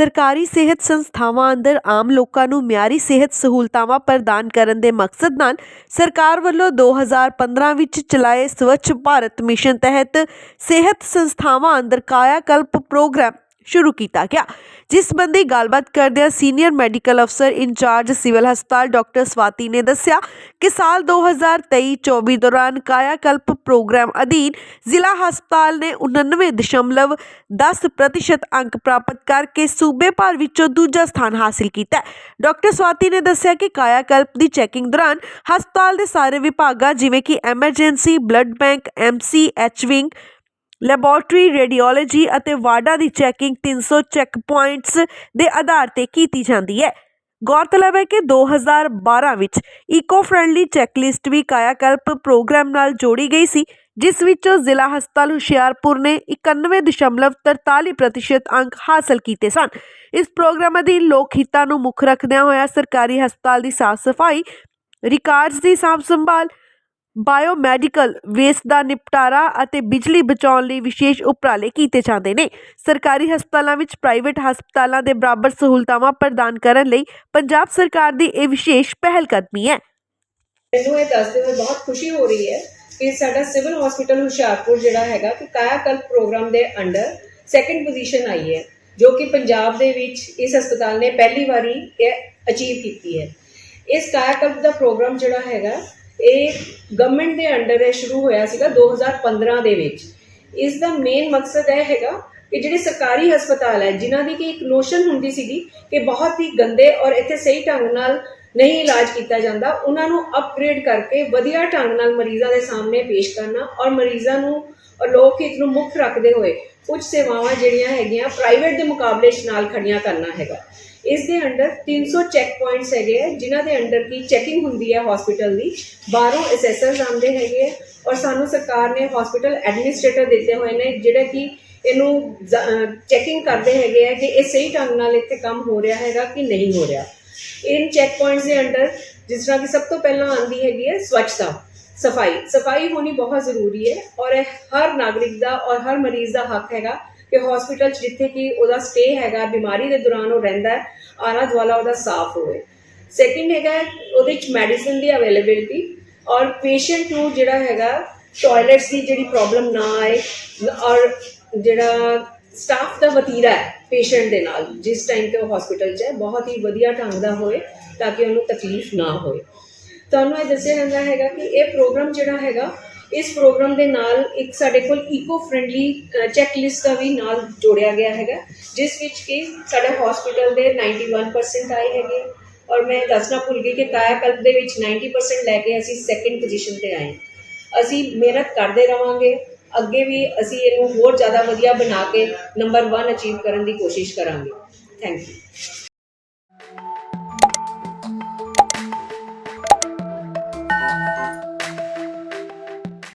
ਸਰਕਾਰੀ ਸਿਹਤ ਸੰਸਥਾਵਾਂ ਅੰਦਰ ਆਮ ਲੋਕਾਂ ਨੂੰ ਮਿਆਰੀ ਸਿਹਤ ਸਹੂਲਤਾਵਾਂ ਪ੍ਰਦਾਨ ਕਰਨ ਦੇ ਮਕਸਦ ਨਾਲ ਸਰਕਾਰ ਵੱਲੋਂ 2015 ਵਿੱਚ ਚਲਾਏ ਸਵੱਛ ਭਾਰਤ ਮਿਸ਼ਨ ਤਹਿਤ ਸਿਹਤ ਸੰਸਥਾਵਾਂ ਅੰਦਰ ਕਾਇਆ ਕਲਪ ਪ੍ਰੋਗਰਾਮ ਸ਼ੁਰੂ ਕੀਤਾ ਗਿਆ, ਜਿਸ ਸੰਬੰਧੀ ਗੱਲਬਾਤ ਕਰਦਿਆਂ ਸੀਨੀਅਰ ਮੈਡੀਕਲ ਅਫਸਰ ਇੰਚਾਰਜ ਸਿਵਲ ਹਸਪਤਾਲ ਡਾਕਟਰ ਸਵਾਤੀ ਨੇ ਦੱਸਿਆ ਕਿ ਸਾਲ 2023-24 ਦੌਰਾਨ ਕਾਇਆ ਕਲਪ ਪ੍ਰੋਗਰਾਮ ਅਧੀਨ ਜ਼ਿਲ੍ਹਾ ਹਸਪਤਾਲ ਨੇ 99.10% ਅੰਕ ਪ੍ਰਾਪਤ ਕਰਕੇ ਸੂਬੇ ਭਰ ਵਿੱਚੋਂ ਦੂਜਾ ਸਥਾਨ ਹਾਸਿਲ ਕੀਤਾ ਡਾਕਟਰ ਸਵਾਤੀ ਨੇ ਦੱਸਿਆ ਕਿ ਕਾਇਆ ਕਲਪ ਦੀ ਚੈਕਿੰਗ ਦੌਰਾਨ ਹਸਪਤਾਲ ਦੇ ਸਾਰੇ ਵਿਭਾਗਾਂ ਜਿਵੇਂ ਕਿ emergency, blood bank MC H wing laboratory, radiology ਅਤੇ ਵਾਰਡਾਂ ਦੀ ਚੈਕਿੰਗ 300 ਚੈੱਕ ਪੁਆਇੰਟਸ ਦੇ ਆਧਾਰ ਤੇ ਕੀਤੀ ਜਾਂਦੀ ਹੈ। ਗੌਰਤਲਬ ਹੈ ਕਿ 2012 ਵਿੱਚ ਈਕੋ ਫ੍ਰੈਂਡਲੀ ਚੈੱਕਲਿਸਟ ਵੀ ਕਾਇਆਕਲਪ ਪ੍ਰੋਗਰਾਮ ਨਾਲ ਜੋੜੀ ਗਈ ਸੀ, ਜਿਸ ਵਿੱਚੋਂ ਜ਼ਿਲ੍ਹਾ ਹਸਪਤਾਲ ਹੁਸ਼ਿਆਰਪੁਰ ਨੇ 91.43% ਅੰਕ ਹਾਸਲ ਕੀਤੇ ਸਨ। ਇਸ ਪ੍ਰੋਗਰਾਮ ਅਧੀਨ ਲੋਕ ਹਿੱਤਾਂ ਨੂੰ ਮੁੱਖ ਰੱਖਦਿਆਂ ਹੋਇਆ ਸਰਕਾਰੀ ਹਸਪਤਾਲ ਦੀ ਸਾਫ਼ ਸਫ਼ਾਈ, ਰਿਕਾਰਡਸ ਦੀ ਸਾਂਭ ਸੰਭਾਲ ਬਾਇਓਮੈਡੀਕਲ ਵੇਸਟ ਦਾ ਨਿਪਟਾਰਾ ਅਤੇ ਬਿਜਲੀ ਬਚਾਉਣ ਲਈ ਵਿਸ਼ੇਸ਼ ਉਪਰਾਲੇ ਕੀਤੇ ਜਾਂਦੇ ਨੇ। ਸਰਕਾਰੀ ਹਸਪਤਾਲਾਂ ਵਿੱਚ ਪ੍ਰਾਈਵੇਟ ਹਸਪਤਾਲਾਂ ਦੇ ਬਰਾਬਰ ਸਹੂਲਤਾਵਾਂ ਪ੍ਰਦਾਨ ਕਰਨ ਲਈ ਪੰਜਾਬ ਸਰਕਾਰ ਦੀ ਇਹ ਵਿਸ਼ੇਸ਼ ਪਹਿਲ ਕਦਮੀ ਹੈ। ਮੈਨੂੰ ਇਹ ਦੱਸਦੇ ਹੋਏ ਬਹੁਤ ਖੁਸ਼ੀ ਹੋ ਰਹੀ ਹੈ ਕਿ ਸਾਡਾ ਸਿਵਲ ਹਸਪੀਟਲ ਹੁਸ਼ਿਆਰਪੁਰ ਜਿਹੜਾ ਹੈਗਾ ਕਿ ਕਾਇਆਕਲਪ ਪ੍ਰੋਗਰਾਮ ਦੇ ਅੰਡਰ ਸੈਕੰਡ ਪੋਜੀਸ਼ਨ ਆਈ ਹੈ, ਜੋ ਕਿ ਪੰਜਾਬ ਦੇ ਵਿੱਚ ਇਸ ਹਸਪਤਾਲ ਨੇ ਪਹਿਲੀ ਵਾਰੀ ਇਹ ਅਚੀਵ ਕੀਤੀ ਹੈ। ਇਸ ਕਾਇਆਕਲਪ ਦਾ ਪ੍ਰੋਗਰਾਮ ਜਿਹੜਾ ਹੈਗਾ ਇਹ ਗਵਰਨਮੈਂਟ ਦੇ ਅੰਡਰ ਇਹ ਸ਼ੁਰੂ ਹੋਇਆ ਸੀਗਾ 2015 ਦੇ ਵਿੱਚ। ਇਸ ਦਾ ਮੇਨ ਮਕਸਦ ਇਹ ਹੈਗਾ ਕਿ ਜਿਹੜੇ ਸਰਕਾਰੀ ਹਸਪਤਾਲ ਹੈ, ਜਿਨ੍ਹਾਂ ਦੀ ਕਿ ਇੱਕ ਨੋਸ਼ਨ ਹੁੰਦੀ ਸੀਗੀ ਕਿ ਬਹੁਤ ਹੀ ਗੰਦੇ ਔਰ ਇੱਥੇ ਸਹੀ ਢੰਗ ਨਾਲ ਨਹੀਂ ਇਲਾਜ ਕੀਤਾ ਜਾਂਦਾ, ਉਹਨਾਂ ਨੂੰ ਅਪਗ੍ਰੇਡ ਕਰਕੇ ਵਧੀਆ ਢੰਗ ਨਾਲ ਮਰੀਜ਼ਾਂ ਦੇ ਸਾਹਮਣੇ ਪੇਸ਼ ਕਰਨਾ ਔਰ ਮਰੀਜ਼ਾਂ ਨੂੰ ਔਰ ਲੋਕ ਹਿੱਤ ਨੂੰ ਮੁੱਖ ਰੱਖਦੇ ਹੋਏ ਕੁਝ ਸੇਵਾਵਾਂ ਜਿਹੜੀਆਂ ਹੈਗੀਆਂ ਪ੍ਰਾਈਵੇਟ ਦੇ ਮੁਕਾਬਲੇ 'ਚ ਨਾਲ ਖੜੀਆਂ ਕਰਨਾ ਹੈਗਾ। ਇਸ ਦੇ ਅੰਡਰ 300 ਚੈੱਕ ਪੁਆਇੰਟਸ ਹੈਗੇ ਆ, ਜਿਨ੍ਹਾਂ ਦੇ ਅੰਡਰ ਕੀ ਚੈਕਿੰਗ ਹੁੰਦੀ ਹੈ ਹਸਪੀਟਲ ਦੀ। ਬਾਹਰੋਂ ਅਸੈਸਰਸ ਆਉਂਦੇ ਹੈਗੇ ਆ ਔਰ ਸਾਨੂੰ ਸਰਕਾਰ ਨੇ ਹਸਪੀਟਲ ਐਡਮਿਨਿਸਟ੍ਰੇਟਰ ਦਿੱਤੇ ਹੋਏ ਨੇ, ਜਿਹੜੇ ਕਿ ਇਹਨੂੰ ਚੈਕਿੰਗ ਕਰਦੇ ਹੈਗੇ ਆ ਕਿ ਇਹ ਸਹੀ ਢੰਗ ਨਾਲ ਇੱਥੇ ਕੰਮ ਹੋ ਰਿਹਾ ਹੈਗਾ ਕਿ ਨਹੀਂ ਹੋ ਰਿਹਾ। ਇਨ ਚੈੱਕ ਪੁਆਇੰਟਸ ਦੇ ਅੰਡਰ, ਜਿਸ ਤਰ੍ਹਾਂ ਕਿ ਸਭ ਤੋਂ ਪਹਿਲਾਂ ਆਉਂਦੀ ਹੈਗੀ ਹੈ ਸਵੱਛਤਾ, ਸਫ਼ਾਈ। ਸਫ਼ਾਈ ਹੋਣੀ ਬਹੁਤ ਜ਼ਰੂਰੀ ਹੈ ਔਰ ਇਹ ਹਰ ਨਾਗਰਿਕ ਦਾ ਔਰ ਹਰ ਮਰੀਜ਼ ਦਾ ਹੱਕ ਹੈਗਾ ਕਿ ਹਸਪੀਟਲ 'ਚ ਜਿੱਥੇ ਕਿ ਉਹਦਾ ਸਟੇ ਹੈਗਾ, ਬਿਮਾਰੀ ਦੇ ਦੌਰਾਨ ਉਹ ਰਹਿੰਦਾ ਹੈ, ਆਲਾ ਦੁਆਲਾ ਉਹਦਾ ਸਾਫ਼ ਹੋਵੇ। ਸੈਕਿੰਡ ਹੈਗਾ ਉਹਦੇ 'ਚ ਮੈਡੀਸਿਨ ਦੀ ਅਵੇਲੇਬਿਲਿਟੀ ਔਰ ਪੇਸ਼ੈਂਟ ਨੂੰ ਜਿਹੜਾ ਹੈਗਾ ਟਾਇਲਟਸ ਦੀ ਜਿਹੜੀ ਪ੍ਰੋਬਲਮ ਨਾ ਆਏ ਔਰ ਜਿਹੜਾ ਸਟਾਫ ਦਾ ਵਤੀਰਾ ਹੈ ਪੇਸ਼ੈਂਟ ਦੇ ਨਾਲ, ਜਿਸ ਟਾਈਮ ਤੇ ਉਹ ਹਸਪੀਟਲ 'ਚ ਹੈ, ਬਹੁਤ ਹੀ ਵਧੀਆ ਢੰਗ ਦਾ ਹੋਏ ਤਾਂ ਕਿ ਉਹਨੂੰ ਤਕਲੀਫ ਨਾ ਹੋਏ। ਤੁਹਾਨੂੰ ਇਹ ਦੱਸਿਆ ਜਾਂਦਾ ਹੈਗਾ ਕਿ ਇਹ ਪ੍ਰੋਗਰਾਮ ਜਿਹੜਾ ਹੈਗਾ, ਇਸ ਪ੍ਰੋਗਰਾਮ ਦੇ ਨਾਲ ਇੱਕ ਸਾਡੇ ਕੋਲ ਈਕੋ ਫ੍ਰੈਂਡਲੀ ਚੈੱਕ ਲਿਸਟ ਦਾ ਵੀ ਨਾਲ ਜੋੜਿਆ ਗਿਆ ਹੈਗਾ, ਜਿਸ ਵਿੱਚ ਕਿ ਸਾਡੇ ਹਸਪੀਟਲ ਦੇ 91% ਆਏ ਹੈਗੇ ਔਰ ਮੈਂ ਦੱਸਣਾ ਭੁੱਲ ਗਈ ਕਿ ਕਾਇਆਕਲਪ ਦੇ ਵਿੱਚ 90% ਲੈ ਕੇ ਅਸੀਂ ਸੈਕੰਡ ਪੋਜੀਸ਼ਨ ਤੇ ਆਏ ਅਸੀਂ ਮਿਹਨਤ ਕਰਦੇ ਰਵਾਂਗੇ ਅੱਗੇ ਵੀ ਅਸੀਂ ਇਹਨੂੰ ਹੋਰ ਜ਼ਿਆਦਾ ਵਧੀਆ ਬਣਾ ਕੇ ਨੰਬਰ 1 ਅਚੀਵ ਕਰਨ ਦੀ ਕੋਸ਼ਿਸ਼ ਕਰਾਂਗੇ। Thank you